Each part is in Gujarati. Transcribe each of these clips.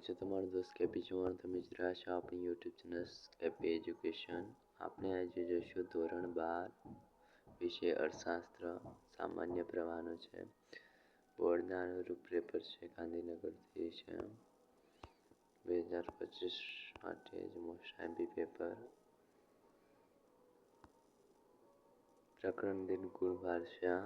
છે તમારો દોસ્ત કેપી ચૌહાણ તમે જ રહ્યા છો આપણી યુટ્યુબ ચેનલ કેપી એજ્યુકેશન આપણે આજે જોઈશું ધોરણ બાર, વિષય અર્થશાસ્ત્ર, સામાન્ય પ્રવાહનો છે. બોર્ડના અનુરૂપ પેપર છે ગાંધીનગરથી છે. બે હજાર પચીસ માટે જ મોસ્ટ આઈમ્પી પેપર પ્રકરણ દિન ગુણ ભાષા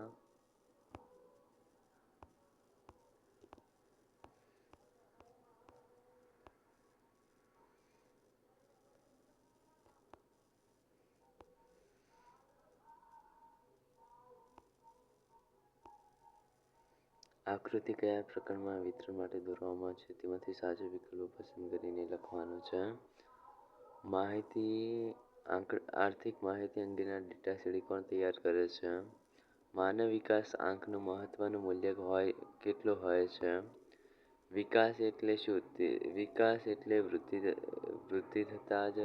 આકૃતિ કયા પ્રકારમાં વિતરણ માટે દોરવામાં છે? તેમાંથી સાચો વિકલ્પ પસંદ કરીને લખવાનું છે. માહિતી આર્થિક માહિતી અંગેના ડેટા સીડી કોણ તૈયાર કરે છે? માનવ વિકાસ આંકનું મહત્વનું મૂલ્ય હોય, કેટલું હોય છે? વિકાસ એટલે શું? વિકાસ એટલે વૃદ્ધિ વૃદ્ધિ થતાં જ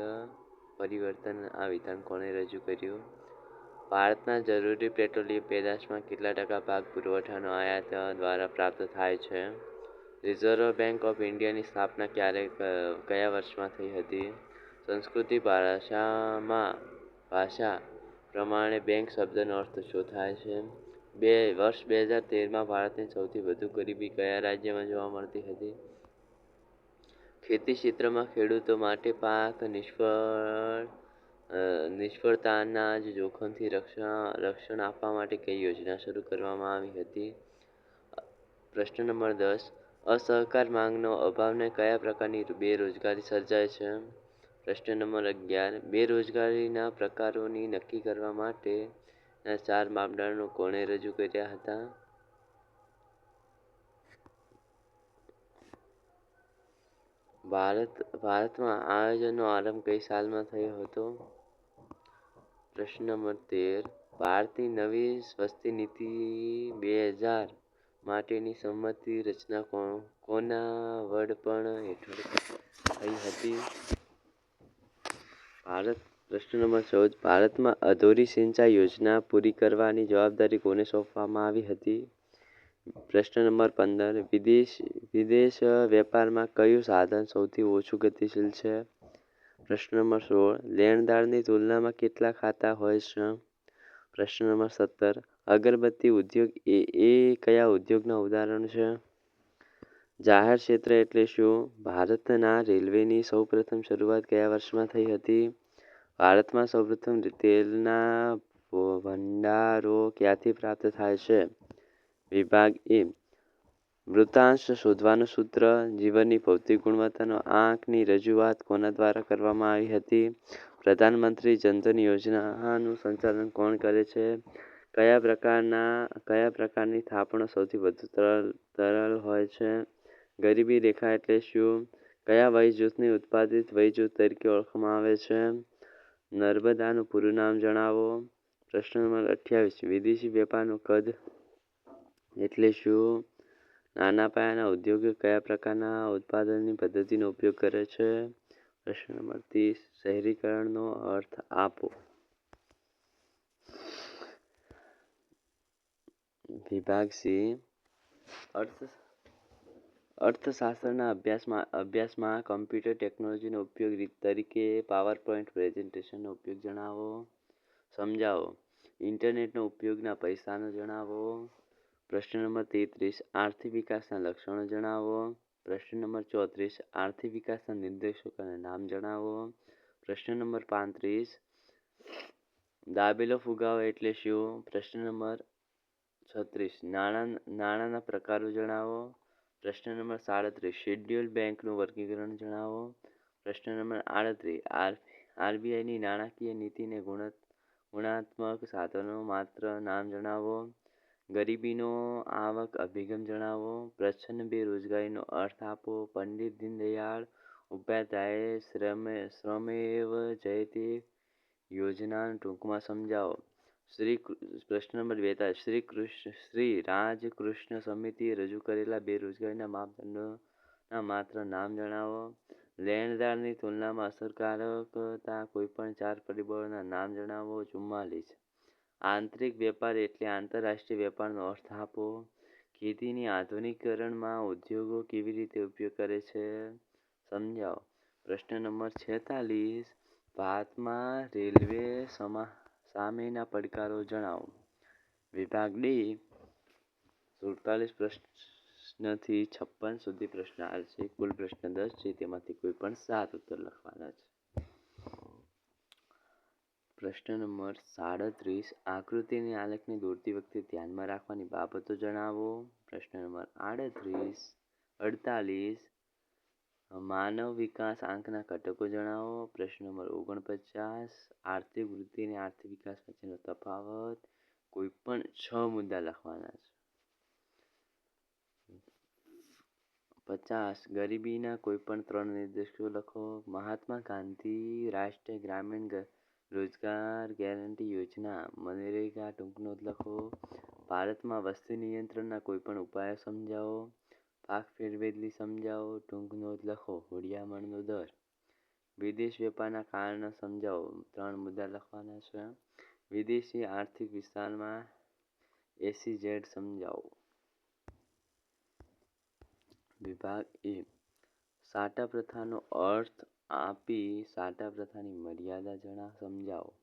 પરિવર્તન આ વિધાન કોણે રજૂ કર્યું? ભારતના જરૂરી પેટ્રોલિયમ પેદાશમાં કેટલા ટકા ભાગ પુરવઠાનો આયાત દ્વારા પ્રાપ્ત થાય છે? રિઝર્વ બેંક ઓફ ઇન્ડિયાની સ્થાપના ક્યારે કયા વર્ષમાં થઈ હતી? સંસ્કૃતિ ભાષામાં, ભાષા પ્રમાણે બેંક શબ્દનો અર્થ શું થાય છે? બે, વર્ષ બે હજાર તેરમાં ભારતની સૌથી વધુ ગરીબી કયા રાજ્યમાં જોવા મળતી હતી? ખેતી ક્ષેત્રમાં ખેડૂતો માટે પાક નિષ્ફળ નિષ્ફળતાના જ જોખમથી રક્ષણ રક્ષણ આપવા માટે કઈ યોજના શરૂ કરવામાં આવી હતી? પ્રશ્ન નંબર દસ. અસહકાર માંગનો અભાવને કયા પ્રકારની બેરોજગારી સર્જાય છે? પ્રશ્ન નંબર અગિયાર. બેરોજગારીના પ્રકારોની નક્કી કરવા માટે ચાર માપદંડો કોણે રજૂ કર્યા હતા? ભારત, ભારતમાં આયોજનનો આરંભ કઈ સાલમાં થયો હતો? પ્રશ્ન નંબર તેર. ભારતની નવી વસ્તી નીતિ બે હજાર માટેની સંમતિ રચના કોના વડપણ હેઠળ થઈ હતી? ભારત, પ્રશ્ન નંબર ચૌદ. ભારતમાં અધૂરી સિંચાઈ યોજના પૂરી કરવાની જવાબદારી કોને સોંપવામાં આવી હતી? પ્રશ્ન નંબર પંદર. વિદેશ વિદેશ વેપારમાં કયું સાધન સૌથી ઓછું ગતિશીલ છે? પ્રશ્ન નંબર સોળ, લેણદારની તુલનામાં કેટલા ખાતા હોય છે? પ્રશ્ન નંબર સત્તર, અગરબત્તી ઉદ્યોગ એ એ કયા ઉદ્યોગના ઉદાહરણ છે? જાહેર ક્ષેત્ર એટલે શું? ભારતના રેલવેની સૌપ્રથમ શરૂઆત કયા વર્ષમાં થઈ હતી? ભારતમાં સૌપ્રથમ તેલના ભંડારો ક્યાંથી પ્રાપ્ત થાય છે? વિભાગ એ મૃતાંશ શોધવાનું સૂત્ર, જીવનની ભૌતિક ગુણવત્તાનો આંકની રજૂઆત કોના દ્વારા કરવામાં આવી હતી? પ્રધાનમંત્રી જનધન યોજનાનું સંચાલન કોણ કરે છે? કયા પ્રકારના, કયા પ્રકારની થાપણો સૌથી વધુ તરલ તરલ હોય છે? ગરીબી રેખા એટલે શું? કયા વય જૂથને ઉત્પાદિત વય જૂથ તરીકે ઓળખવામાં આવે છે? નર્મદાનું પૂરું નામ જણાવો. પ્રશ્ન નંબર અઠ્યાવીસ, વિદેશી વેપારનું કદ એટલે શું? નાના પાયાના ઉદ્યોગો કયા પ્રકારના ઉત્પાદનની પદ્ધતિનો ઉપયોગ કરે છે? પ્રશ્ન નંબર ત્રીસ, શહેરીકરણનો અર્થ આપો. વિભાગ સી, અર્થ, અર્થશાસ્ત્રના અભ્યાસમાં અભ્યાસમાં કમ્પ્યુટર ટેકનોલોજીનો ઉપયોગ તરીકે પાવર પોઈન્ટ પ્રેઝન્ટેશનનો ઉપયોગ જણાવો. સમજાવો. ઇન્ટરનેટનો ઉપયોગના પૈસાનો જણાવો. પ્રશ્ન નંબર તેત્રીસ, આર્થિક વિકાસના લક્ષણો જણાવો. પ્રશ્ન નંબર ચોત્રીસ, આર્થિક વિકાસના નિર્દેશકોના નામ જણાવો. પ્રશ્ન નંબર પાંત્રીસ, દાબેલો ફુગાવો એટલે શું? પ્રશ્ન નંબર છત્રીસ, નાણાં, નાણાંના પ્રકારો જણાવો. પ્રશ્ન નંબર સાડત્રીસ, શેડ્યુલ બેંકનું વર્ગીકરણ જણાવો. પ્રશ્ન નંબર આડત્રીસ, આર, આરબીઆઈની નાણાકીય નીતિને ગુણાત્મક સાધનો માત્ર નામ જણાવો. ગરીબીનો આવક અભિગમ જણાવો પ્રચ્છન્ન બેરોજગારીનો અર્થ આપો, પંડિત દીનદયાળ ઉપાધ્યાયે શ્રમે, શ્રમેવ જયતે યોજનાને ટૂંકમાં સમજાવો. શ્રી પ્રશ્ન નંબર બેતાલીસ શ્રી કૃષ્ણ, શ્રી રાજકૃષ્ણ સમિતિએ રજૂ કરેલા બેરોજગારીના માપદંડોના માત્ર નામ જણાવો. લેણદારની તુલનામાં અસરકારકતા કોઈપણ ચાર પરિબળોના નામ જણાવો. ચુમ્માલીસ. આંતરિક વેપાર એટલે આંતરરાષ્ટ્રીય વેપારનો અર્થ આપો. ખેતીની આધુનિકરણમાં ઉદ્યોગો કેવી રીતે ઉપયોગ કરે છે? સમજાવો. પ્રશ્ન નંબર છેતાલીસ. ભારતમાં રેલવે સમા, સામેના પડકારો જણાવો. વિભાગ ડી. સુડતાલીસ પ્રશ્નથી છપ્પન સુધી પ્રશ્ન આવશે કુલ પ્રશ્ન દસ છે. તેમાંથી કોઈ પણ સાત ઉત્તર લખવાના છે. પ્રશ્ન નંબર સાડત્રીસ, આકૃતિની આલેખને દોરતી વખતે ધ્યાનમાં રાખવાની બાબતો જણાવો. પ્રશ્ન નંબર આડત્રીસ, અડતાલીસ, માનવ વિકાસ આંકના ઘટકો જણાવો. પ્રશ્ન નંબર ઓગણપચાસ, આર્થિક વૃદ્ધિ અને આર્થિક વિકાસ વચ્ચેનો તફાવત. કોઈ પણ છ મુદ્દા લખવાના છે. પચાસ, ગરીબીના કોઈ પણ ત્રણ નિર્દેશકો લખો. મહાત્મા ગાંધી, રાષ્ટ્રીય ગ્રામીણ રોજગાર ગેરંટી યોજના, મનરેગા ટૂંકનોંધ લખો, ભારતમાં વસ્તી નિયંત્રણના કોઈ પણ ઉપાયો સમજાવો, પાક ફેરવેદલી સમજાવો ટૂંકનોંધ લખો હુંડિયામણનો દર. વિદેશ વેપારના કારણો સમજાવો, ત્રણ મુદ્દા લખવાના છે. વિદેશી આર્થિક વિસ્તારમાં એસીઝેડ સમજાવો. વિભાગ એ. સાટા પ્રથાનો અર્થ આપી સાટા પ્રથાની મર્યાદા જણા સમજાવો.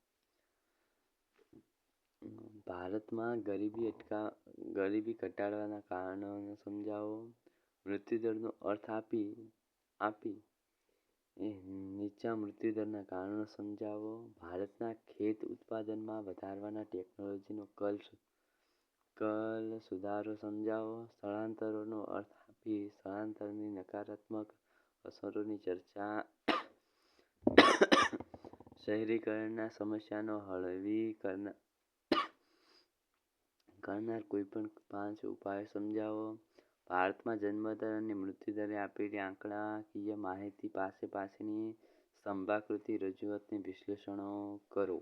ભારતમાં ગરીબી અટકા, ગરીબી ઘટાડવાના કારણો સમજાવો. મૃત્યુદરનો અર્થ આપી આપી. એ નીચા મૃત્યુદરના કારણો સમજાવો. ભારતના ખેત ઉત્પાદનમાં વધારવાના ટેકનોલોજીનો કલ કલ સુધારો સમજાવો. સ્થળાંતરોનો અર્થ આપી, સ્થળાંતરની નકારાત્મક અસરોની ચર્ચા શહેરીકરણના સમસ્યાનો હળવી કરનાર કરનાર કોઈ પણ પાંચ ઉપાયો સમજાવો. ભારતમાં જન્મદર અને મૃત્યુદરે આપેલી આંકડાકીય માહિતી પાસે પાસેની સ્તંભાકૃતિ રજૂઆતને વિશ્લેષણો કરો.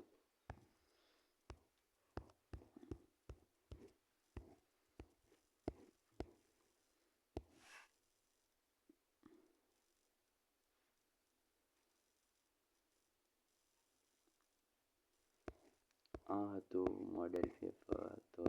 આ હતું મોડેલ પેપર તો